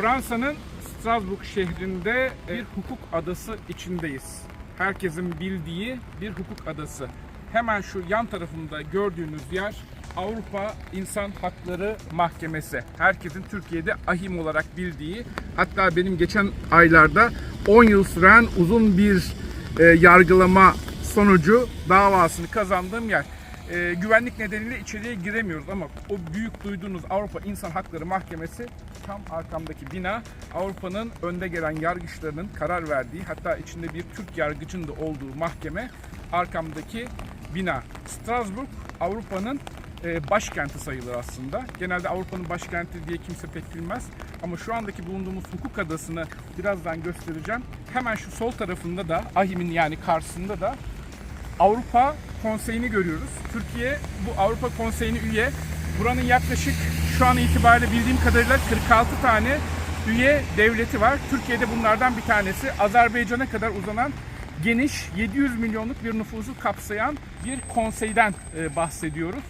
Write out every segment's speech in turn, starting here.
Fransa'nın Strasbourg şehrinde bir hukuk adası içindeyiz. Herkesin bildiği bir hukuk adası. Hemen şu yan tarafında gördüğünüz yer Avrupa İnsan Hakları Mahkemesi. Herkesin Türkiye'de ahim olarak bildiği, hatta benim geçen aylarda 10 yıl süren uzun bir e, yargılama sonucu davasını kazandığım yer. E, güvenlik nedeniyle içeriye giremiyoruz ama o büyük duyduğunuz Avrupa İnsan Hakları Mahkemesi tam arkamdaki bina Avrupa'nın önde gelen yargıçlarının karar verdiği hatta içinde bir Türk yargıcın da olduğu mahkeme arkamdaki bina. Strasbourg Avrupa'nın e, başkenti sayılır aslında. Genelde Avrupa'nın başkenti diye kimse pek bilmez. Ama şu andaki bulunduğumuz hukuk adasını birazdan göstereceğim. Hemen şu sol tarafında da Ahim'in yani karşısında da Avrupa Konseyi'ni görüyoruz. Türkiye bu Avrupa Konseyi'ne üye. Buranın yaklaşık şu an itibariyle bildiğim kadarıyla 46 tane üye devleti var. Türkiye'de bunlardan bir tanesi. Azerbaycan'a kadar uzanan geniş 700 milyonluk bir nüfusu kapsayan bir konseyden e, bahsediyoruz.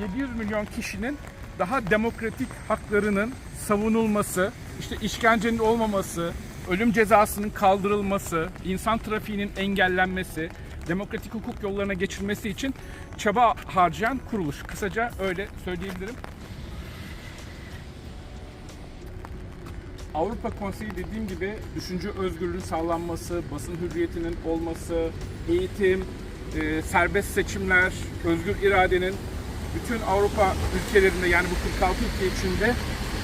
E, 700 milyon kişinin daha demokratik haklarının savunulması, işte işkencenin olmaması, ölüm cezasının kaldırılması, insan trafiğinin engellenmesi, demokratik hukuk yollarına geçilmesi için çaba harcayan kuruluş. Kısaca öyle söyleyebilirim. Avrupa Konseyi dediğim gibi düşünce özgürlüğünün sağlanması, basın hürriyetinin olması, eğitim, e, serbest seçimler, özgür iradenin bütün Avrupa ülkelerinde yani bu 46 ülke içinde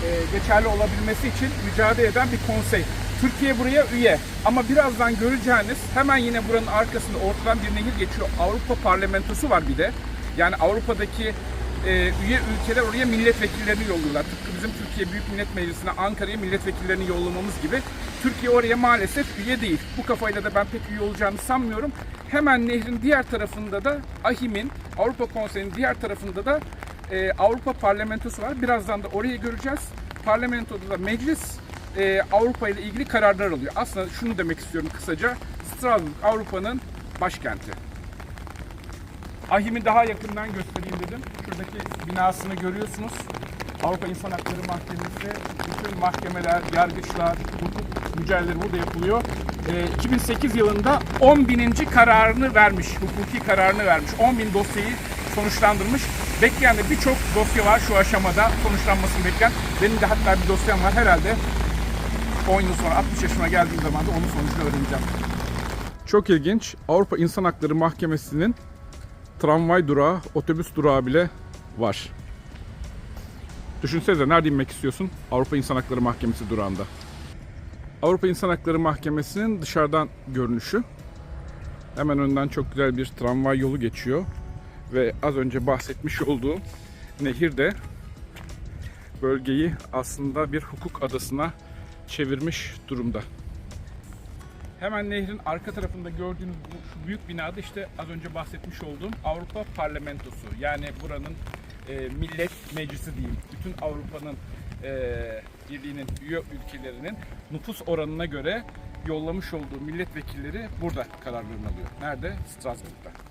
e, geçerli olabilmesi için mücadele eden bir konsey. Türkiye buraya üye ama birazdan göreceğiniz hemen yine buranın arkasında ortadan bir nehir geçiyor. Avrupa Parlamentosu var bir de. Yani Avrupa'daki e, üye ülkeler oraya milletvekillerini yolluyorlar. Tıpkı bizim Türkiye Büyük Millet Meclisi'ne Ankara'ya milletvekillerini yollamamız gibi. Türkiye oraya maalesef üye değil. Bu kafayla da ben pek üye olacağını sanmıyorum. Hemen nehrin diğer tarafında da AHİM'in, Avrupa Konseyi'nin diğer tarafında da e, Avrupa Parlamentosu var. Birazdan da orayı göreceğiz. Parlamentoda da meclis e, Avrupa ile ilgili kararlar alıyor. Aslında şunu demek istiyorum kısaca. Strasbourg Avrupa'nın başkenti. Ahim'i daha yakından göstereyim dedim. Şuradaki binasını görüyorsunuz. Avrupa İnsan Hakları Mahkemesi, bütün mahkemeler, yargıçlar, hukuk mücadeleleri burada yapılıyor. Ee, 2008 yılında 10 bininci kararını vermiş, hukuki kararını vermiş. 10 bin dosyayı sonuçlandırmış. Bekleyen de birçok dosya var şu aşamada sonuçlanmasını bekleyen. Benim de hatta bir dosyam var herhalde 10 yıl sonra 60 yaşıma geldiğim zaman da onun sonucunu öğreneceğim. Çok ilginç. Avrupa İnsan Hakları Mahkemesi'nin tramvay durağı, otobüs durağı bile var. Düşünsenize nerede inmek istiyorsun? Avrupa İnsan Hakları Mahkemesi durağında. Avrupa İnsan Hakları Mahkemesi'nin dışarıdan görünüşü. Hemen önden çok güzel bir tramvay yolu geçiyor. Ve az önce bahsetmiş olduğum nehir de bölgeyi aslında bir hukuk adasına çevirmiş durumda. Hemen nehrin arka tarafında gördüğünüz bu şu büyük binada işte az önce bahsetmiş olduğum Avrupa Parlamentosu. Yani buranın e, millet meclisi diyeyim. Bütün Avrupa'nın e, birliğinin üye ülkelerinin nüfus oranına göre yollamış olduğu milletvekilleri burada kararlarını alıyor. Nerede? Strasbourg'da.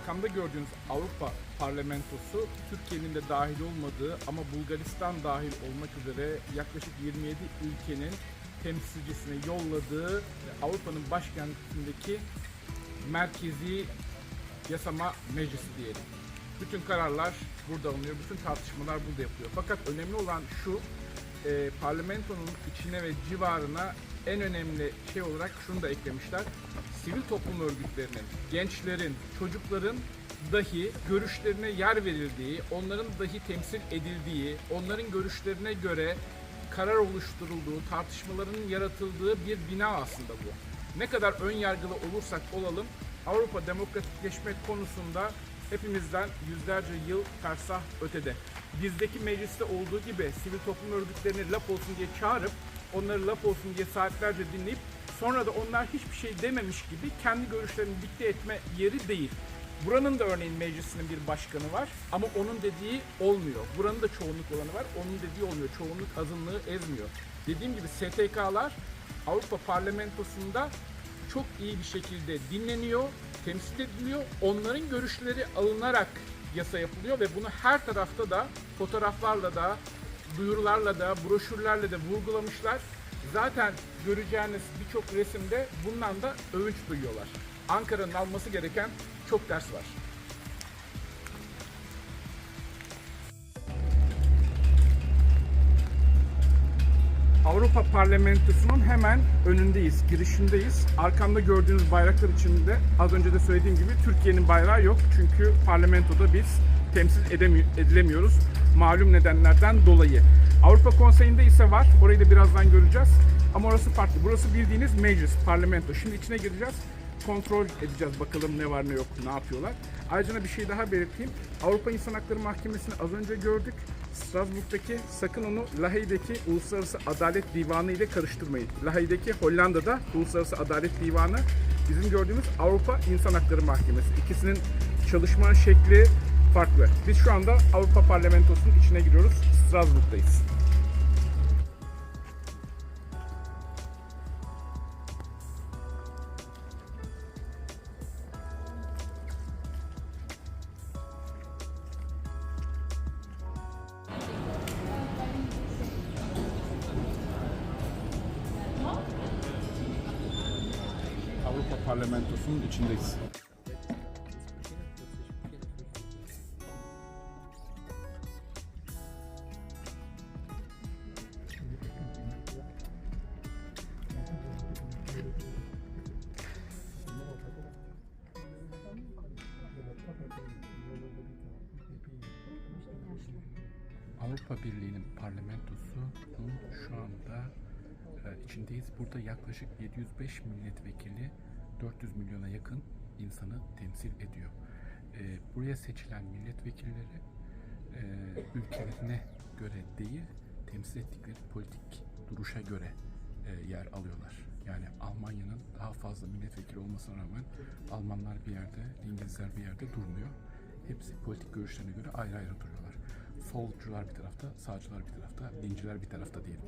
Arkamda gördüğünüz Avrupa Parlamentosu Türkiye'nin de dahil olmadığı ama Bulgaristan dahil olmak üzere yaklaşık 27 ülkenin temsilcisine yolladığı Avrupa'nın başkentindeki merkezi yasama meclisi diyelim. Bütün kararlar burada alınıyor, bütün tartışmalar burada yapılıyor. Fakat önemli olan şu, e, parlamentonun içine ve civarına en önemli şey olarak şunu da eklemişler. Sivil toplum örgütlerinin, gençlerin, çocukların dahi görüşlerine yer verildiği, onların dahi temsil edildiği, onların görüşlerine göre karar oluşturulduğu, tartışmaların yaratıldığı bir bina aslında bu. Ne kadar ön yargılı olursak olalım, Avrupa demokratikleşme konusunda hepimizden yüzlerce yıl fersah ötede. Bizdeki mecliste olduğu gibi sivil toplum örgütlerini laf olsun diye çağırıp onları laf olsun diye saatlerce dinleyip sonra da onlar hiçbir şey dememiş gibi kendi görüşlerini dikte etme yeri değil. Buranın da örneğin meclisinin bir başkanı var ama onun dediği olmuyor. Buranın da çoğunluk olanı var, onun dediği olmuyor. Çoğunluk azınlığı ezmiyor. Dediğim gibi STK'lar Avrupa Parlamentosu'nda çok iyi bir şekilde dinleniyor, temsil ediliyor. Onların görüşleri alınarak yasa yapılıyor ve bunu her tarafta da fotoğraflarla da, duyurularla da, broşürlerle de vurgulamışlar. Zaten göreceğiniz birçok resimde bundan da övünç duyuyorlar. Ankara'nın alması gereken çok ders var. Avrupa Parlamentosu'nun hemen önündeyiz, girişindeyiz. Arkamda gördüğünüz bayraklar içinde az önce de söylediğim gibi Türkiye'nin bayrağı yok. Çünkü parlamentoda biz temsil edilemiyoruz malum nedenlerden dolayı. Avrupa Konseyi'nde ise var. Orayı da birazdan göreceğiz. Ama orası farklı. Burası bildiğiniz meclis, parlamento. Şimdi içine gireceğiz. Kontrol edeceğiz bakalım ne var ne yok, ne yapıyorlar. Ayrıca bir şey daha belirteyim. Avrupa İnsan Hakları Mahkemesi'ni az önce gördük. Strasbourg'daki sakın onu Lahey'deki Uluslararası Adalet Divanı ile karıştırmayın. Lahey'deki Hollanda'da Uluslararası Adalet Divanı bizim gördüğümüz Avrupa İnsan Hakları Mahkemesi. İkisinin çalışma şekli farklı. Biz şu anda Avrupa Parlamentosu'nun içine giriyoruz. Strasbourg'dayız. Avrupa Parlamentosu'nun içindeyiz. Avrupa Birliği'nin parlamentosunun şu anda e, içindeyiz. Burada yaklaşık 705 milletvekili 400 milyona yakın insanı temsil ediyor. E, buraya seçilen milletvekilleri e, ülkelerine göre değil, temsil ettikleri politik duruşa göre yer alıyorlar. Yani Almanya'nın daha fazla milletvekili olmasına rağmen Almanlar bir yerde, İngilizler bir yerde durmuyor. Hepsi politik görüşlerine göre ayrı ayrı duruyorlar. Solcular bir tarafta, sağcılar bir tarafta, dinciler bir tarafta diyelim.